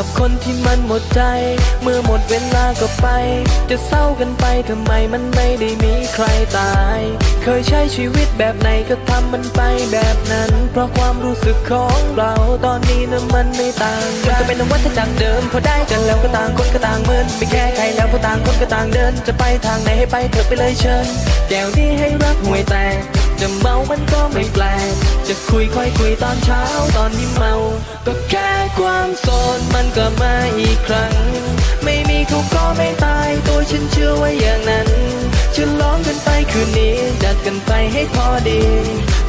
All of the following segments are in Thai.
กับคนที่มันหมดใจ เมื่อหมดเวลาก็ไป จะเศร้ากันไปทำไมมันไม่ได้มีใครตาย เคยใช้ชีวิตแบบไหนก็ทำมันไปแบบนั้น เพราะความรู้สึกของเราตอนนี้นะมันไม่ต่างกันก็เป็นวัฏจักรเดิมพอได้กันแล้วก็ต่างคนก็ต่างเหมือนไม่แค่ใครแล้วพราะต่างคนก็ต่างเดิน จะไปทางไหนให้ไปเถอะไปเลยเชิญแก้วนี้ให้รักห่วยแตก จะเมามันก็ไม่แปลก จะคุยค่อยคุยตอนเช้าตอนนี้เมา ก็แค่ความโสดมันก็มาอีกครั้ง ไม่มีเขาก็ไม่ตายตัวฉันเชื่อไว่าอย่างนั้นฉลองกันไปคืนนี้จัดกันไปให้พอดี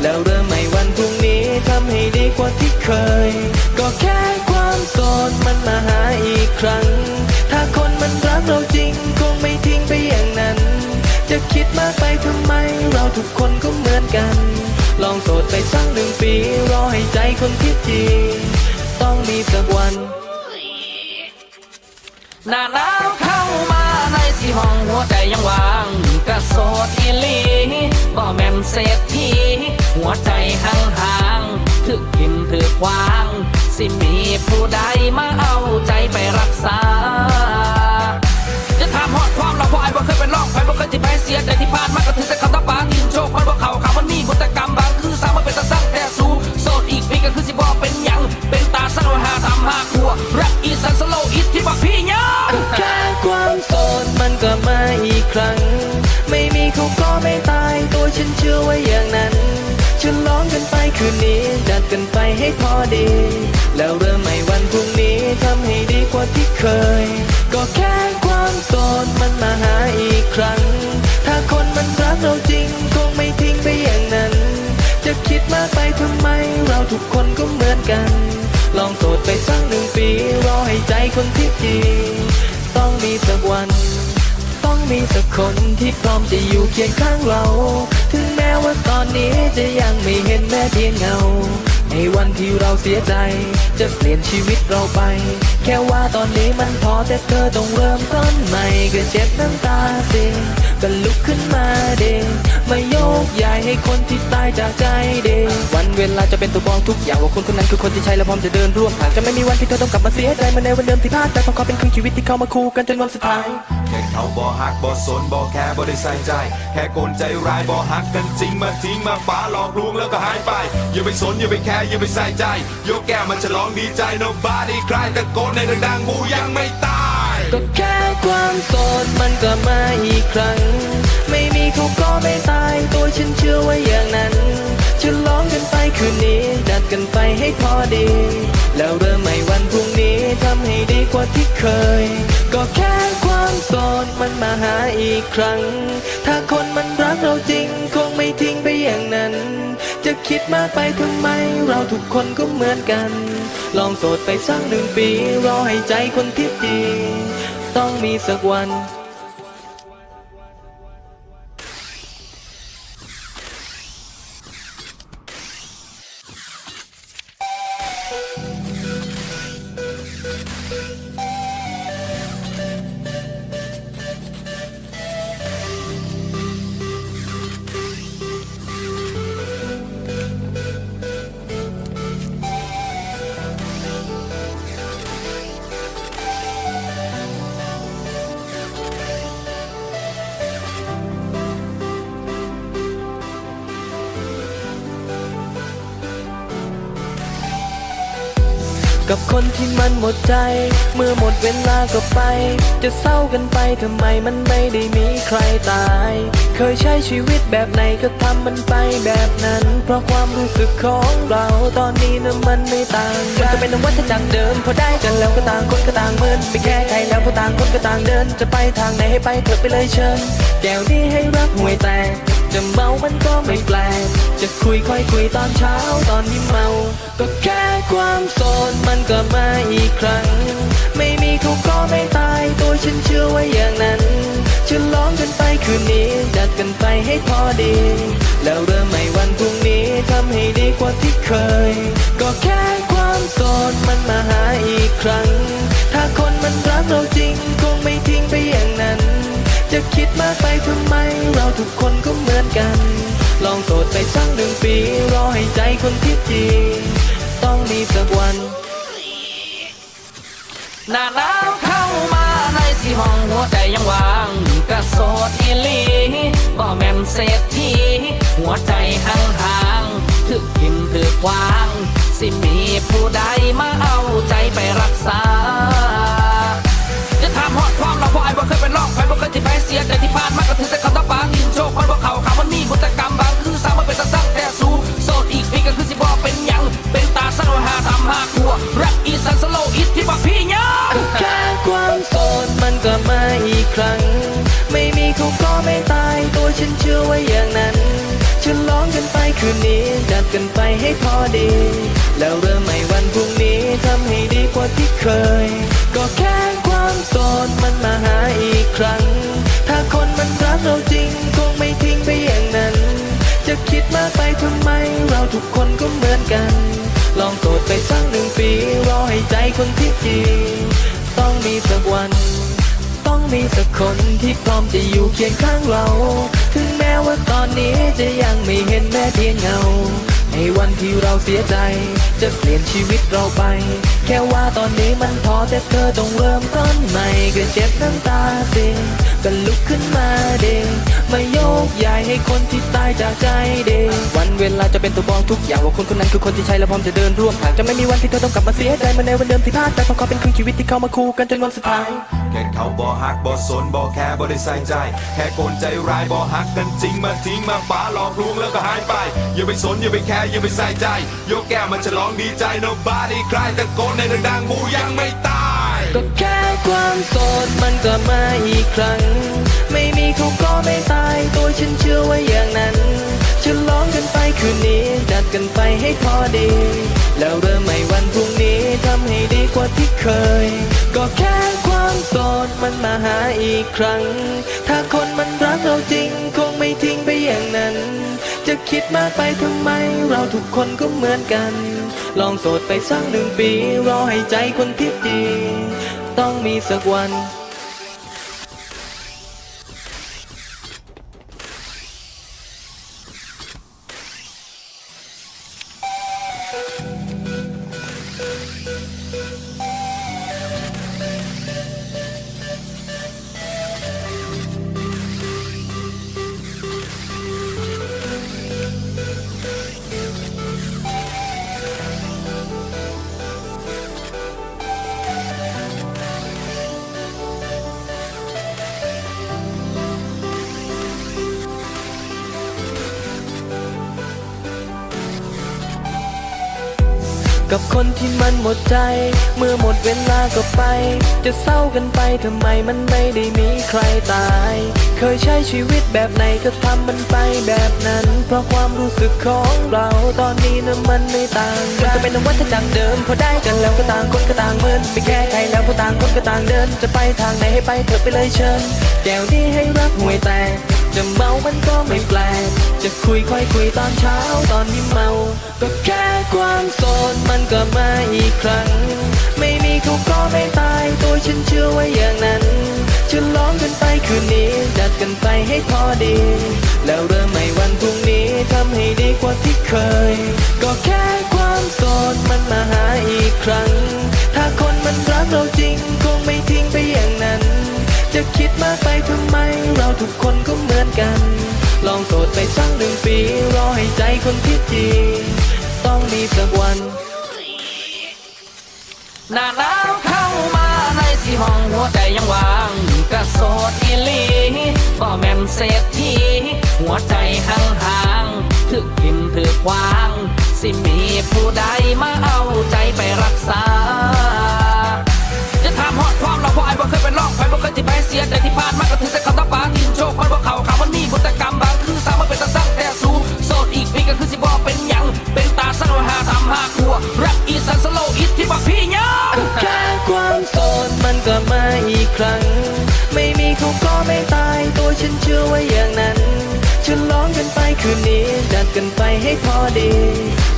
แล้วเริ่มใหม่วันพรุ่งนี้ทำให้ดีกว่าที่เคย ก็แค่ความโสากไปทำไม เราทุกคนก็เหมือนกัน ลองโสดไปสักหนึ่งปี รอให้ใจคนที่จริงต้องมีสักวันหน้าหนาวเข้ามาในสีห้องหัวใจยังว่างกระโสดอีหลีบ่แม่นเศรษฐีหัวใจห่างๆถึกกินถึกวาง สิมีผู้ใดมาเอาใจไปรักษา คืนนี้จัดกันไปให้พอดี แล้วเริ่มใหม่วันพรุ่งนี้ทำให้ดีกว่าที่เคย ก็แค่ความโสดมันมาหาอีกครั้ง ถ้าคนมันรักเราจริงคงไม่ทิ้งไปอย่างนั้น จะคิดมากไปทำไมเราทุกคนก็เหมือนกัน ลองโสดไปสักหนึ่งปีรอให้ใจคนที่จริงต้องมีสักวัน มีสักคนที่พร้อมจะอยู่เคียงข้างเรา ถึงแม้ว่าตอนนี้จะยังไม่เห็นแม้เพียงเงา ในวันที่เราเสียใจ จะเปลี่ยนชีวิตเราไป แค่ว่าตอนนี้มันพอแต่เธอต้องเริ่มต้นใหม่ก็เจ็บน้ำตาสิ ก็ลุกขึ้นมาเดมาโยกย้ายให้คนที่ตายจากใจเดวันเวลาจะเป็นตัวบอกทุกอย่างว่าคนคนนั้นคือคนที่ใช่และพร้อมจะเดินร่วมทางจะไม่มีวันที่เธอต้องกลับมาเสียใจมือนในวันเดิมที่พลาดไปเพราะเขาเป็นครึ่งชีวิตที่เข้ามาคู่กันจนวันสุดท้ายแค่เขาบ่ฮักบ่สนบ่แค่บ่ได้ใส่ใจ แค่คนใจร้ายบ่ฮักกันจริงมาทิ้งมาป้าหลอกลวงแล้วก็หายไปอย่าไปสนอย่าไปแคร์อย่าไปใส่ใจยกแก้วมันฉลองดีใจ nobody cry ตะโกนในดังๆกูยังไม่ตาย ก็แค่ความโสดมันก็มาอีกครั้ง ไม่มีเขาก็ไม่ตายตัวฉันเชื่อว่าอย่างนั้นฉลองกันไปคืนนี้จัดกันไปให้พอดี แล้วเริ่มใหม่วันพรุ่งนี้ทำให้ดีกว่าที่เคย ก็แค่ความโสดมันมาหาอีกครั้ง ถ้าคนมันรักเราจริงคงไม่ทิ้งไป คิดมากไปทำไม เราทุกคนก็เหมือนกัน ลองโสดไปสักหนึ่งปี รอให้ใจคนที่ดี ต้องมีสักวัน กับคนที่มันหมดใจ เมื่อหมดเวลาก็ไป จะเศร้ากันไปทำไมมันไม่ได้มีใครตาย เคยใช้ชีวิตแบบไหนก็ทำมันไปแบบนั้น เพราะความรู้สึกของเราตอนนี้นะมันไม่ต่างกันก็เป็นวัฏจักรเดิมพอได้กันแล้วก็ต่างคนก็ต่างเมือนไม่แค่ใครแล้วพราะต่างคนก็ต่างเดิน จะไปทางไหนให้ไปเถอะไปเลยเชิญแก้วนี้ให้รักห่วยแตกจะเมามันก็ไม่แปลกจะคุยค่อยคุยตอนเช้าตอนนี้เมา ก็แค่ ความโสดมันก็มาอีกครั้ง ไม่มีเขาก็ไม่ตายตัวฉันเชื่อไว่าอย่างนั้นฉลองกันไปคืนนี้จัดกันไปให้พอดี แล้วเริ่มใหม่วันพรุ่งนี้ทำให้ดีกว่าที่เคย ก็แค่ความโสดมันมาหาอีกครั้ง ถ้าคนมันรักเราจริงคงไม่ทิ้งไปอย่างนั้น จะคิดมากไปทำไมเราทุกคนก็เหมือนกัน ลองโสดไปสักหนึ่งปีรอให้ใจคนที่จริง ต้องมีสักวันหน้าหนาวเข้ามาในสิห้องหัวใจยังว่างกระโสดอีลีบ่แม่นเศรษฐีหัวใจห่างห่างๆถึกกินถึกวาง สิมีผู้ใดมาเอาใจไปรักษาจะถามฮอดความเราเพราะไอ้บ่เคยเป็นรองใครบ่เคยที่ไปเสียใจที่ผ่านมาก็ถือ ความโสดมันกลับมาอีกครั้ง ไม่มีเขาก็ไม่ตายตัวฉันเชื่อว่าอย่างนั้นฉลองกันไปคืนนี้จัดกันไปให้พอดี แล้วเริ่มใหม่วันพรุ่งนี้ทำให้ดีกว่าที่เคย ก็แค่ความโสดมันมาหาอีกครั้ง ถ้าคนมันรักเราจริงคงไม่ทิ้งไปอย่างนั้น จะคิดมากไปทำไมเราทุกคนก็เหมือนกัน ลองโสดไปสักหนึ่งปีรอให้ใจคนที่จริง ต้องมีสักวัน ต้องมีสักคนที่พร้อมจะอยู่เคียงข้างเรา ถึงแม้ว่าตอนนี้จะยังไม่เห็นแม้เพียงเงา ในวันที่เราเสียใจ จะเปลี่ยนชีวิตเราไป แค่ว่าตอนนี้มันพอแต่เธอต้องเริ่มต้นใหม่ก็เจ็บน้ำตาสิ ก็ลุกขึ้นมาเดมาโยกย้ายให้คนที่ตายจากใจเดวันเวลาจะเป็นตัวบอกทุกอย่างว่าคนคนนั้นคือคนที่ใช่และพร้อมจะเดินร่วมทางจะไม่มีวันที่เธอต้องกลับมาเสียใจมาในวันเดิมที่พลาดไปเพราะเขาเป็นครึ่งชีวิตที่เข้ามาคู่กันจนวันสุดท้ายแค่เขาบ่ฮักบ่สนบ่แค่บ่ได้ใส่ใจ แค่คนใจร้ายบ่ฮักกันจริงมาทิ้งมาป๋าหลอกลวงแล้วก็หายไป อย่าไปสนอย่าไปแคร์อย่าไปใส่ใจ ยกแก้วมันฉลองดีใจ nobody ใครตะโกนในดังๆกูยังไม่ตาย ก็แค่ความโสดมันกลับมาอีกครั้ง ไม่มีเขาก็ไม่ตายตัวฉันเชื่อว่าอย่างนั้นฉลองกันไปคืนนี้จัดกันไปให้พอดี แล้วเริ่มใหม่วันพรุ่งนี้ทำให้ดีกว่าที่เคย ก็แค่ความโสดมันมาหาอีกครั้ง ถ้าคนมันรักเราจริงคงไม่ทิ้งไปอย่างนั้น จะคิดมากไปทำไม เราทุกคนก็เหมือนกัน ลองโสดไปสักหนึ่งปี รอให้ใจคนที่ดี ต้องมีสักวัน กับคนที่มันหมดใจ เมื่อหมดเวลาก็ไป จะเศร้ากันไปทำไมมันไม่ได้มีใครตาย เคยใช้ชีวิตแบบไหนก็ทำมันไปแบบนั้น เพราะความรู้สึกของเราตอนนี้นะมันไม่ต่างกันมันก็เป็นวัฏจักรเดิมพอได้กันแล้วก็ต่างคนก็ต่างเมือนไม่แก้ใครแล้วก็ต่างคนก็ต่างเดิน จะไปทางไหนให้ไปเถอะไปเลยเชิญแก้วนี้ให้รักห่วยแตก จะเมามันก็ไม่แปลก จะคุยค่อยคุยตอนเช้าตอนที่เมา ก็แค่ความโสดมันก็มาอีกครั้ง ไม่มีเขาก็ไม่ตาย ตัวฉันเชื่อว่าอย่างนั้นฉลองกันไปคืนนี้ จัดกันไปให้พอดี แล้วเริ่มใหม่วันพรุ่งนี้ทำให้ดีกว่าที่เคย ก็แค่ความโสดมันมาหาอีกครั้ง ถ้าคนมันรักเราจริงคงไม่ทิ้งไปอย่างนั้น จะคิดมากไปทำไม เราทุกคนก็เหมือนกัน ลองโสดไปสักหนึ่งปี รอให้ใจคนที่จริงต้องมีสักวันหน้าหนาวเข้ามาในสิห้องหัวใจยังว่างกระโสดอีลีบ่แม่นเศรษฐีหัวใจห่างห่างถึกกินถึกวาง สิมีผู้ใดมาเอาใจไปรักษา อดความเราเพราะไอ้บ่เคยเป็นรองใครบ่เคยที่ไปเสียใจที่ผ่านมาก็ถือแต่คำตาปากกินโชคมันบ่เขาขามันมีบุตรกรรมบางคือสาวมันเป็นตาสั่งแต่สูโสดอีกปีก็คือสิบ่เป็นหยังเป็นตาสั่งว่าหาทำหาครัวรักอีสันสโลอิทที่บักพี่ยังแค่ความโสดมันก็มาอีกครั้ง ไม่มีเขาก็ไม่ตายตัวฉันเชื่อว่าอย่างนั้นฉลองกันไปคืนนี้จัดกันไปให้พอดี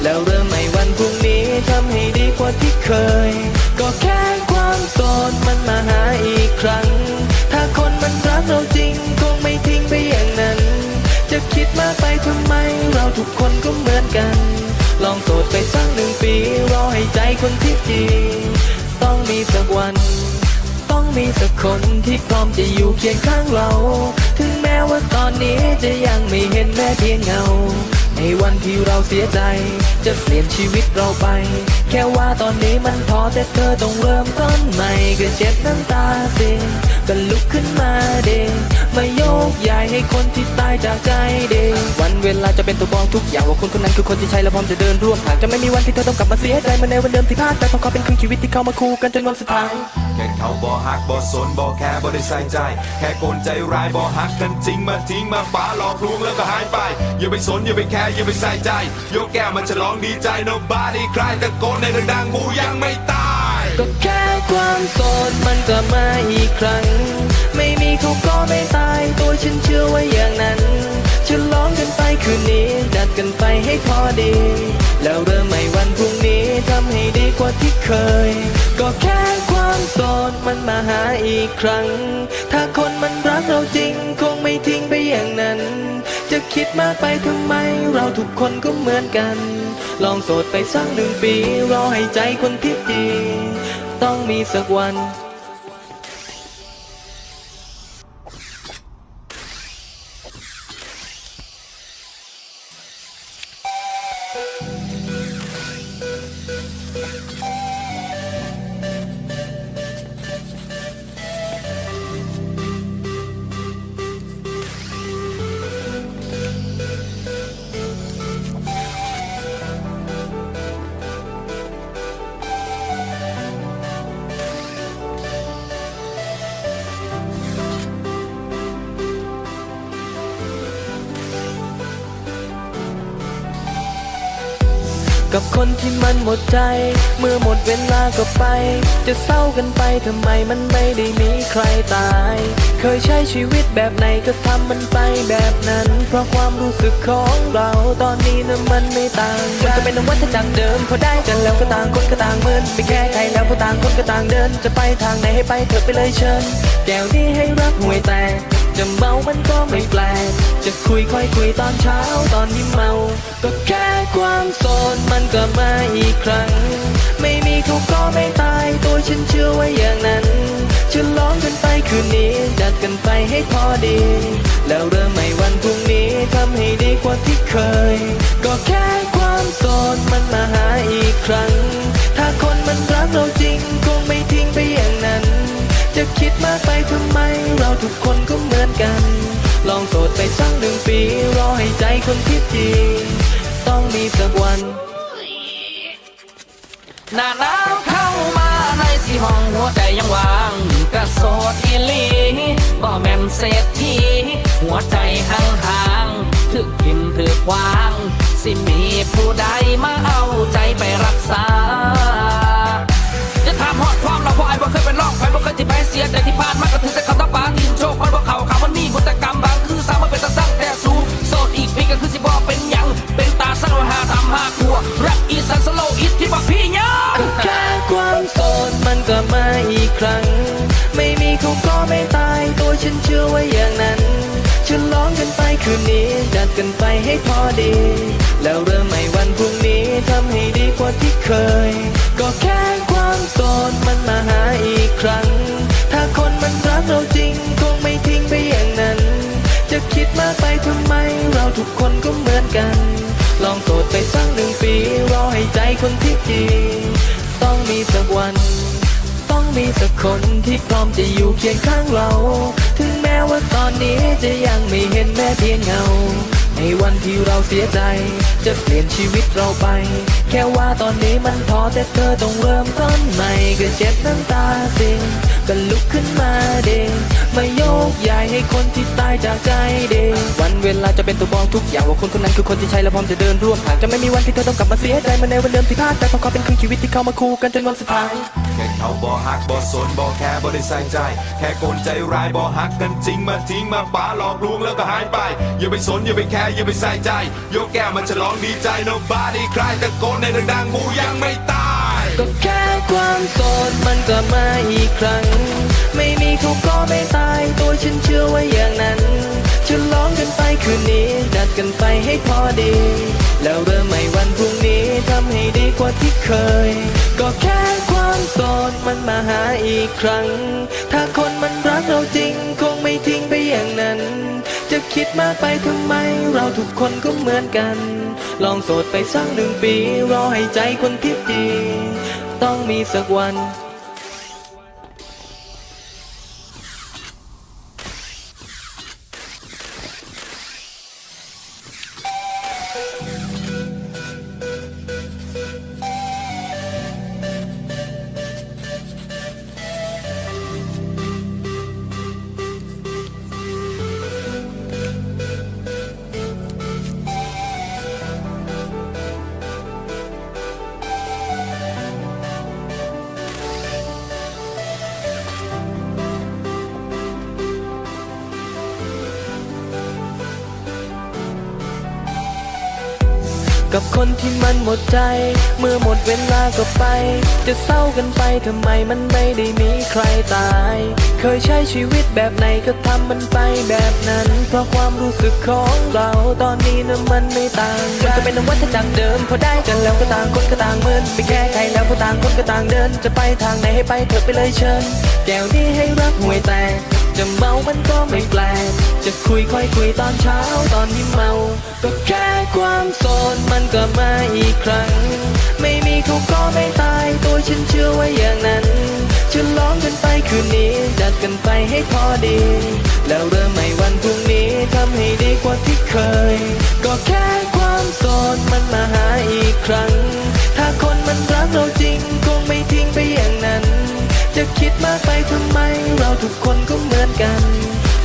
แล้วเริ่มใหม่วันพรุ่งนี้ทำให้ดีกว่าที่เคย ก็แค่ามโสดมันมาหาอีกครั้ง ถ้าคนมันรักเราจริง คงไม่ทิ้งไปอย่างนั้น จะคิดมากไปทำไม เราทุกคนก็เหมือนกัน ลองโสดไปสักหนึ่งปี รอให้ใจคนที่จริงต้องมีสักวัน ต้องมีสักคนที่พร้อมจะอยู่เคียงข้างเรา ถึงแม้ว่าตอนนี้จะยังไม่เห็นแม้เพียงเงา ในวันที่เราเสียใจ จะเปลี่ยนชีวิตเราไป แค่ว่าตอนนี้มันพอแต่เธอต้องเริ่มต้นใหม่ก็เจ็บน้ำตาสิก็ลุกขึ้นมาเด มาโยกย้ายให้คนที่ตายจากใจเดวันเวลาจะเป็นตัวบอกทุกอย่างว่าคนคนนั้นคือคนที่ใช่และพร้อมจะเดินร่วมทางจะไม่มีวันที่เธอต้องกลับมาเสียใจมือนในวันเดิมที่พลาดไปเพราะเขาเป็นครึ่งชีวิตที่เข้ามาคู่กันจนวันสุดท้ายแค่เขาบ่ฮักบ่สนบ่แค่บ่ได้ใส่ใจ แค่คนใจร้ายบ่ฮักกันจริงมาทิ้งมาป๋าหลอกลวงแล้วก็หายไป อย่าไปสนอย่าไปแคร์อย่าไปใส่ใจ ยกแก้วมันฉลองดีใจ nobody cry ตะโกนในดังๆกูยังไม่ตาย ก็แค่ความโสดมันก็มาอีกครั้ง ไม่มีเขาก็ไม่ตายตัวฉันเชื่อว่าอย่างนั้นฉลองกันไปคืนนี้จัดกันไปให้พอดี แล้วเริ่มใหม่วันพรุ่งนี้ทำให้ดีกว่าที่เคย ก็แค่ความโสดมันมาหาอีกครั้ง ถ้าคนมันรักเราจริงคงไม่ทิ้งไปอย่างนั้น จะคิดมากไปทำไมเราทุกคนก็เหมือนกัน ลองโสดไปสักหนึ่งปี รอให้ใจคนที่ดี ต้องมีสักวัน กับคนที่มันหมดใจ เมื่อหมดเวลาก็ไป จะเศร้ากันไปทำไมมันไม่ได้มีใครตาย เคยใช้ชีวิตแบบไหนก็ทำมันไปแบบนั้น เพราะความรู้สึกของเราตอนนี้นะมันไม่ต่างกันมันก็เป็นวัฏจักรเดิมพอได้กันแล้วก็ต่างคนก็ต่างเมือนไม่แค่ใครแล้วพอต่างคนก็ต่างเดิน จะไปทางไหนให้ไปเถอะไปเลยเชิญแก้วนี้ให้รักห่วยแตก จะเมามันก็ไม่แปลก จะคุยค่อยคุยตอนเช้าตอนที่เมา ก็แค่ความโสดมันก็มาอีกครั้ง ไม่มีเขาก็ไม่ตายตัวฉันเชื่อไว่าอย่างนั้นฉลองกันไปคืนนี้จัดกันไปให้พอดี แล้วเริ่มใหม่วันพรุ่งนี้ทำให้ดีกว่าที่เคย ก็แค่ความโสดมันมาหาอีกครั้ง ถ้าคนมันรักเราจริงคงไม่ทิ้งไปอย่างนั้น จะคิดมากไปทำไม เราทุกคนก็เหมือนกัน ลองโสดไปสักหนึ่งปี รอให้ใจคนที่จริงต้องมีสักวัน หน้าหนาวเข้ามาในสีห้องหัวใจยังว่างกระโสดอีลีบ่แม่นเศรษฐีหัวใจห่างห่างถึกกินถึกวาง สิมีผู้ใดมาเอาใจไปรักษา จะถามฮอดความเราบ่ไอ้บ่เคยเป็นรองใครบ่เคยที่ไปเสียใจที่ผ่านมาก็ถือแต่คำตาปาตีนโชคมันบ่เข้าขาวมันมีบุตกรรมบางคือสามาเป็นตาสั่งแต่สูโสดอีกปีก็คือสิบ่เป็นหยังเป็นตาสั่งว่าหาทำหาครัวรักอีสานสโลอิทที่บักพี่ยังแค่ความโสดมันก็มาอีกครั้ง ไม่มีเขาก็ไม่ตายตัวฉันเชื่อไว่าอย่างนั้นฉลองกันไปคืนนี้จัดกันไปให้พอดี แล้วเริ่มใหม่วันพรุ่งนี้ทำให้ดีกว่าที่เคย ทุกคนก็เหมือนกัน ลองโสดไปสักหนึ่งปีรอให้ใจคนที่จริงต้องมีสักวัน ต้องมีสักคนที่พร้อมจะอยู่เคียงข้างเรา ถึงแม้ว่าตอนนี้จะยังไม่เห็นแม้เพียงเงา ในวันที่เราเสียใจ จะเปลี่ยนชีวิตเราไป แค่ว่าตอนนี้มันท้อแต่เธอต้องเริ่มต้นใหม่ก็เจ็บน้ำตาสิก็ลุกขึ้นมาเด มาโยกย้ายให้คนที่ตายจากใจเดวันเวลาจะเป็นตัวบอกทุกอย่างว่าคนคนนั้นคือคนที่ใช่และพร้อมจะเดินร่วมทางจะไม่มีวันที่เธอต้องกลับมาเสียใจมือนในวันเดิมที่พลาดไปเพราะเขาเป็นครึ่งชีวิตที่เข้ามาคู่กันจนวันสุดท้ายแค่เขาบ่ฮักบ่สนบ่แค่บ่ได้ใส่ใจ แค่คนใจร้ายบ่ฮักกันจริงมาทิ้งมาป๋าหลอกลวงแล้วก็หายไป อย่าไปสนอย่าไปแคร์อย่าไปใส่ใจ ยกแก้วมันฉลองดีใจ nobody cry ตะโกนในดังๆกูยังไม่ตาย ก็แค่ความโสดมันก็มาอีกครั้ง ไม่มีเขาก็ไม่ตาย ตัวฉันเชื่อว่าอย่างนั้นฉลองกันไปคืนนี้จัดกันไปให้พอดี แล้วเริ่มใหม่วันพรุ่งนี้ทำให้ดีกว่าที่เคย ก็แค่ความโสดมันมาหาอีกครั้ง ถ้าคนมันรักเราจริงคงไม่ทิ้งไปอย่างนั้น จะคิดมากไปทำไม เราทุกคนก็เหมือนกัน ลองโสดไปสักหนึ่งปี รอให้ใจคนที่ดี ต้องมีสักวัน กับคนที่มันหมดใจ เมื่อหมดเวลาก็ไป จะเศร้ากันไปทำไมมันไม่ได้มีใครตาย เคยใช้ชีวิตแบบไหนก็ทำมันไปแบบนั้น เพราะความรู้สึกของเราตอนนี้นะมันไม่ต่างกันมันก็เป็นวัฏจักรเดิมพอได้กันแล้วก็ต่างคนก็ต่างเมือนไม่แก้ใครแล้วก็ต่างคนก็ต่างเดิน จะไปทางไหนให้ไปเถอะไปเลยเชิญแก้วนี้ให้รักห่วยแตก จะเมามันก็ไม่แปลก จะคุยค่อยคุยตอนเช้าตอนที่เมา ก็แค่ความโสดมันก็มาอีกครั้ง ไม่มีเขาก็ไม่ตาย ตัวฉันเชื่อว่าอย่างนั้นจะร้องกันไปคืนนี้ จัดกันไปให้พอดี แล้วเริ่มใหม่วันพรุ่งนี้ทำให้ดีกว่าที่เคย ก็แค่ความโสดมันมาหาอีกครั้ง ถ้าคนมันรักเราจริง คงไม่ทิ้งไปอย่างนั้น จะคิดมากไปทำไมเราทุกคน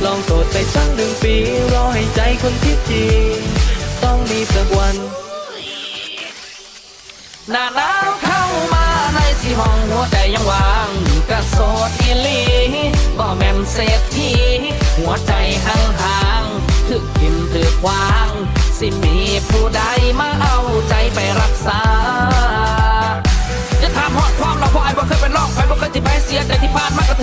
ลองโสดไปสักหนึ่งปี รอให้ใจคนที่จริงต้องมีสักวัน หน้าหนาวเข้ามาในสิห้องหัวใจยังว่างกระโสดอีหลีบ่แม่นเศรษฐีหัวใจห่างห่างถึกกินถึกวาง สิมีผู้ใดมาเอาใจไปรักษาจะถามฮอดความเราเพราะไอ้บ่เคยเป็นรองใครบ่เคยที่ไปเสียใจที่ผ่านมาก็